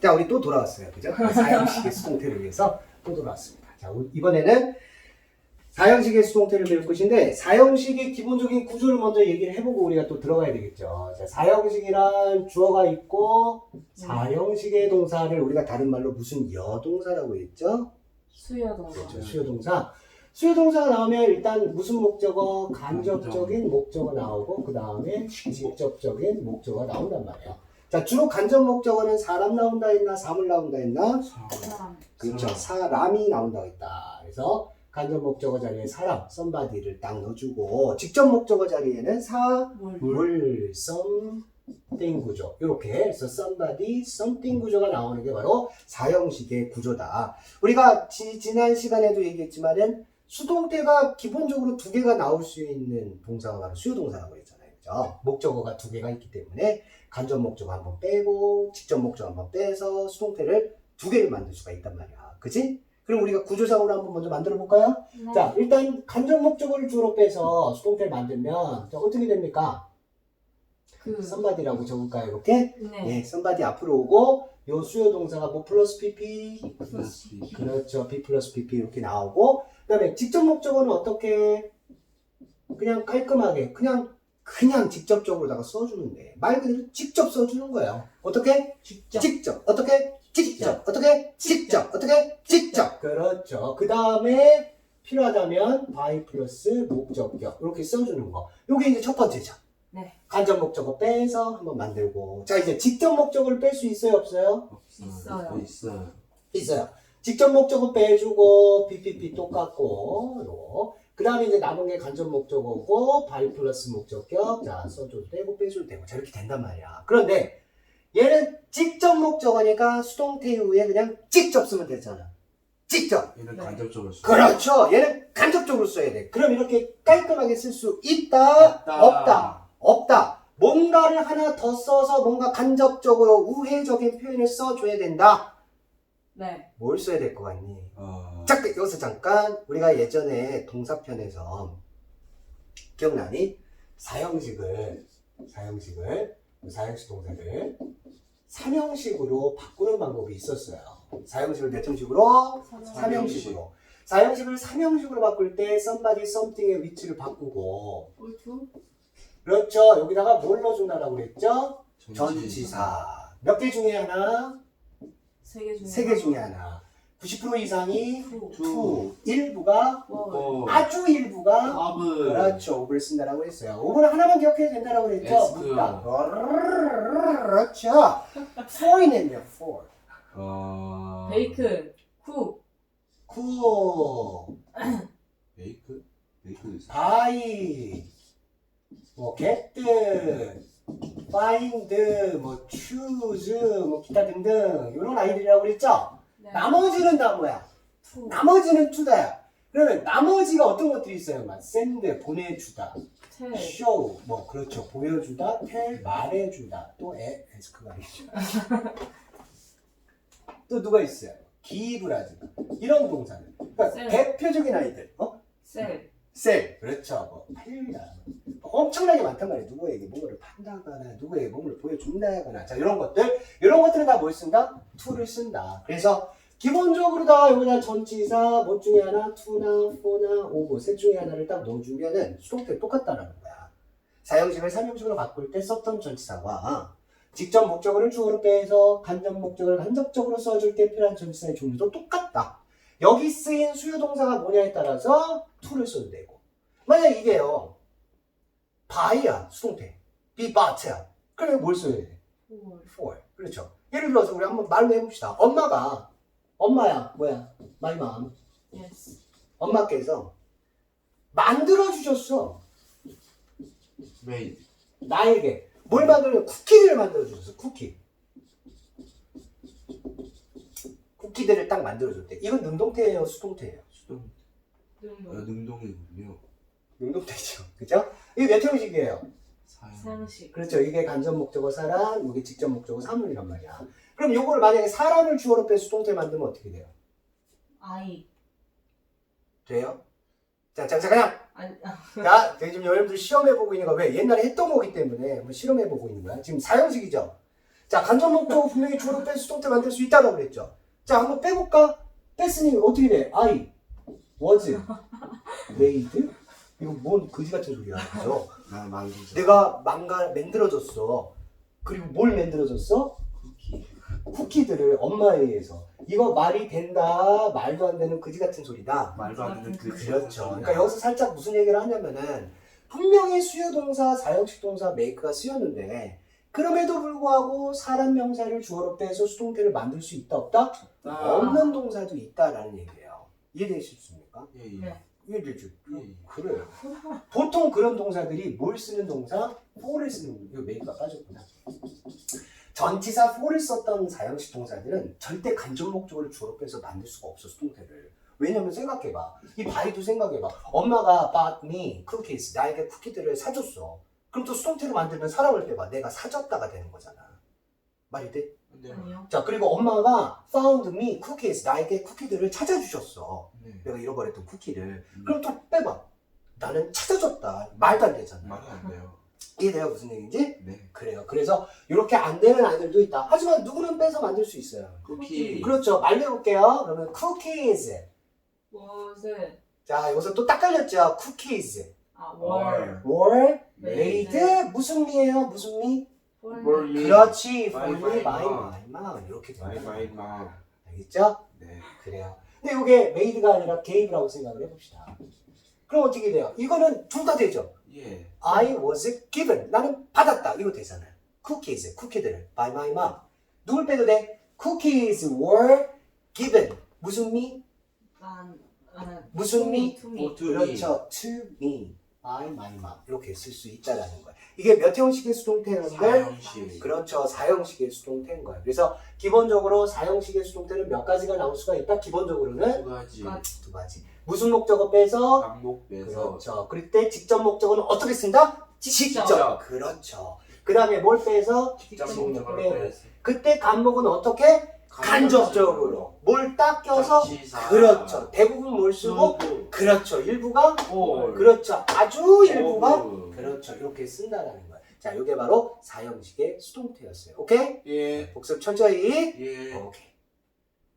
자, 우리 또 돌아왔어요. 그죠? 사형식의 수동태를 위해서 또 돌아왔습니다. 자, 이번에는 사형식의 수동태를 배울 것인데, 사형식의 기본적인 구조를 먼저 얘기를 해보고 우리가 또 들어가야 되겠죠. 자, 사형식이란 주어가 있고, 사형식의 동사를 우리가 다른 말로 무슨 여동사라고 했죠? 수여동사. 그렇죠. 수요동사. 수요동사가 나오면 일단 무슨 목적어? 간접적인 목적어 나오고 그 다음에 직접적인 목적어가 나온단 말이에요. 자 주로 간접 목적어는 사람 나온다 했나 사물 나온다 했나? 사람. 그렇죠. 사람이 나온다고 했다. 그래서 간접 목적어 자리에 사람, somebody를 딱 넣어주고 직접 목적어 자리에는 사, 물. 물, something 구조. 이렇게 해서 somebody, something 구조가 나오는 게 바로 사형식의 구조다. 우리가 지, 지난 시간에도 얘기했지만은 수동태가 기본적으로 두 개가 나올 수 있는 동사가 바로 수요동사라고 했잖아요. 그죠? 목적어가 두 개가 있기 때문에 간접 목적어 한번 빼고 직접 목적어 한번 빼서 수동태를 두 개를 만들 수가 있단 말이야. 그지? 그럼 우리가 구조상으로 한번 먼저 만들어 볼까요? 네. 자, 일단 간접 목적어를 주로 빼서 수동태를 만들면 자, 어떻게 됩니까? 그. somebody라고 적을까요? 이렇게? 네. 예, somebody 앞으로 오고 요 수요 동사가 뭐 플러스 pp 플러스 B. 그렇죠. b 플러스 pp 이렇게 나오고 그다음에 직접 목적어는 어떻게 그냥 깔끔하게 그냥 그냥 직접적으로다가 써주면 돼. 말 그대로 직접 써주는 거예요. 어떻게? 직접. 직접. 어떻게? 직접. 어떻게? 직접. 어떻게? 직접. 그렇죠. 그 다음에 필요하다면 by 플러스 목적격 이렇게 써주는 거. 요게 이제 첫 번째죠. 네. 간접 목적어 빼서 한번 만들고. 자 이제 직접 목적어를 뺄 수 있어요, 없어요? 있어요. 있어요. 있어요. 직접 목적어 빼주고 PPP 똑같고 요. 그 다음에 이제 남은 게 간접 목적어고 바이 플러스 목적격 자 써줘도 되고 빼줘도 되고 자 이렇게 된단 말이야. 그런데 얘는 직접 목적어니까 수동태 이후에 그냥 직접 쓰면 되잖아. 직접. 얘는 네. 간접적으로 써. 그렇죠. 얘는 간접적으로 써야 돼. 그럼 이렇게 깔끔하게 쓸 수 있다, 없다, 없다. 뭔가를 하나 더 써서 뭔가 간접적으로 우회적인 표현을 써줘야 된다. 네. 뭘 써야 될 것 같니? 어. 잠깐 여기서 잠깐 우리가 예전에 동사편에서 기억나니? 사형식을 사형식을 사형식 동사를 삼형식으로 바꾸는 방법이 있었어요. 사형식을 몇 형식으로? 삼형식으로. 사형식을 삼형식으로 바꿀 때 somebody, something의 위치를 바꾸고. 그렇죠. 여기다가 뭘 넣어준다라고 그랬죠? 전치. 전치사. 몇 개 중에 하나? 세개 중에. 세 개 중에 하나. 90% 이상이 투. 일부가 월. 어. 아주 일부가 허브. 그렇죠. 오브를 쓴다라고 했어요. 오브는 하나만 기억해도 된다라고. 에스크. 묻다. 그렇죠. for이네요. for. 어. 베이크. 쿡. cool. 베이크? 베이크도 있어. buy. 뭐 get. Find. 뭐 choose. 뭐 기타 등등 이런 아이들이라고 그랬죠. 네. 나머지는 다 뭐야? 투. 나머지는 투다야. 그러면 나머지가 어떤 것들이 있어요? 막 send 보내주다. 텔. show 뭐 그렇죠 보여주다 tell 말해주다 또 에, 에스크가 있죠 또 누가 있어요 give라든가 이런 동사들 그러니까 셀. 대표적인 아이들 어 셀. 셀 그렇죠 뭐 팔다 엄청나게 많단 말이에요. 누구에게 몸을 판다거나 누구에게 몸을 보여준다거나. 자 이런 것들. 이런 것들은 다 뭘 쓴다? to를 쓴다. 그래서 기본적으로 다 여기다 전치사 뭐 중에 하나 to나 for나 over 셋 중에 하나를 딱 넣어주면은 수동태 똑같다라는 거야. 사형식을 삼형식으로 바꿀 때 썼던 전치사와 직접 목적어를 주어로 빼서 간접 목적어를 간접적으로 써줄 때 필요한 전치사의 종류도 똑같다. 여기 쓰인 수요 동사가 뭐냐에 따라서 to를 써도 되고. 만약 이게요 by야 수동태 be but야 그러면 뭘 써야 돼? 월. for 그렇죠 예를 들어서 우리 한번 말로 해봅시다 엄마가 엄마야 뭐야 my mom 예스. 엄마께서 만들어 주셨어 메이드. 나에게 뭘 만들어 쿠키를 만들어 주셨어 쿠키 쿠키들을 딱 만들어 줬대 이건 능동태예요 수동태예요 수동. 어, 능동. 능동이군요. 능동태죠 그죠 이게 몇 형식이에요 사용. 사형식. 그렇죠. 이게 간접 목적어 사람, 이게 직접 목적어 사물이란 말이야. 그럼 요거를 만약에 사람을 주어로 빼 수동태 만들면 어떻게 돼요? 아이. 돼요? 자, 자, 자, 그냥. 아니. 아, 자, 지금 여러분들 시험해보고 있는 거 왜? 옛날에 했던 거기 때문에 한번 실험해보고 있는 거야. 지금 사형식이죠? 자, 간접 목적어 분명히 주어로 뺀 수동태 만들 수 있다고 그랬죠. 자, 한번 빼볼까? 뺐으니 어떻게 돼? I was made. 이거 뭔 거지 같은 소리야, 그죠? 나 만들자. 내가 망가 만들어줬어. 그리고 뭘 만들어줬어? 쿠키. 쿠키들을 엄마에 의해서. 이거 말이 된다, 말도 안 되는 거지 같은 소리다. 말도 안 되는 그 그렇죠. 그러니까 여기서 살짝 무슨 얘기를 하냐면은 분명히 수요 동사, 사형식 동사 make가 쓰였는데 그럼에도 불구하고 사람 명사를 주어로 빼서 수동태를 만들 수 있다 없다? 아. 없는 동사도 있다라는 얘기예요. 이해되십니까? 예, 예. 네. 이해되죠? 예, 예. 그래요. 보통 그런 동사들이 뭘 쓰는 동사? for를 쓰는 동사. 이거 메이크가 빠졌구나. 전치사 for를 썼던 사형식 동사들은 절대 간접 목적어를 주어로 빼서 만들 수가 없어 수동태를. 왜냐면 생각해봐. 이 바이도 생각해봐. 엄마가 bought me cookies. 나에게 쿠키들을 사줬어. 그럼 또 수동태로 만들면 사람을 빼봐. 내가 사줬다가 되는 거잖아. 말이 돼? 아니요. 자, 그리고 엄마가 found me cookies. 나에게 쿠키들을 찾아주셨어. 네. 내가 잃어버렸던 쿠키를. 음. 그럼 또 빼봐. 나는 찾아줬다. 말도 안 되잖아. 말이 안 돼요. 이해돼요? 무슨 얘기인지? 네. 그래요. 그래서 이렇게 안 되는 아이들도 있다. 하지만 누구는 빼서 만들 수 있어요. 쿠키. 그렇죠. 말려볼게요. 그러면 cookies. was 자, 여기서 또딱 걸렸죠. cookies. 아 were were made. made. 무슨 미예요? 무슨 미? For. 그렇지. My, for my, my, my. my, my. 이렇게 된다. 마이 마. 알겠죠? 네. 그래요. 근데 이게 made가 아니라 gave라고 생각을 해봅시다. 그럼 어떻게 돼요? 이거는 둘 다 되죠. 예. I was given. 나는 받았다. 이거 되잖아요. cookies, 쿠키들을 by my mom. 누굴 빼도 돼? cookies were given. 무슨 미? 난 아, 무슨 미? to me. to me. 그렇죠. to me, by my mom. 이렇게 쓸 수 있다라는 거예요. 이게 몇 형식의 수동태인데? 사형식. 그렇죠. 사형식의 수동태인 거예요. 그래서 기본적으로 사형식의 수동태는 몇 가지가 나올 수가 있다? 기본적으로는 두 가지. 가- 두 가지. 무슨 목적어 빼서? 반복 빼서. 그렇죠. 그럴 때 직접 목적어는 어떻게 쓴다? 직접. 그렇죠. 그 다음에 뭘 빼서? 직접 목적으로 빼고. 빼서. 그때 간목은 어떻게? 간접적으로. 뭘 딱 껴서? 전치사. 그렇죠. 대부분 뭘 쓰고? 수고. 그렇죠. 일부가? 올. 그렇죠. 아주 일부가? 그렇죠. 이렇게 쓴다라는 거예요. 자, 이게 바로 사형식의 수동태였어요. 오케이? 예. 복습 천천히. 예. 오케이.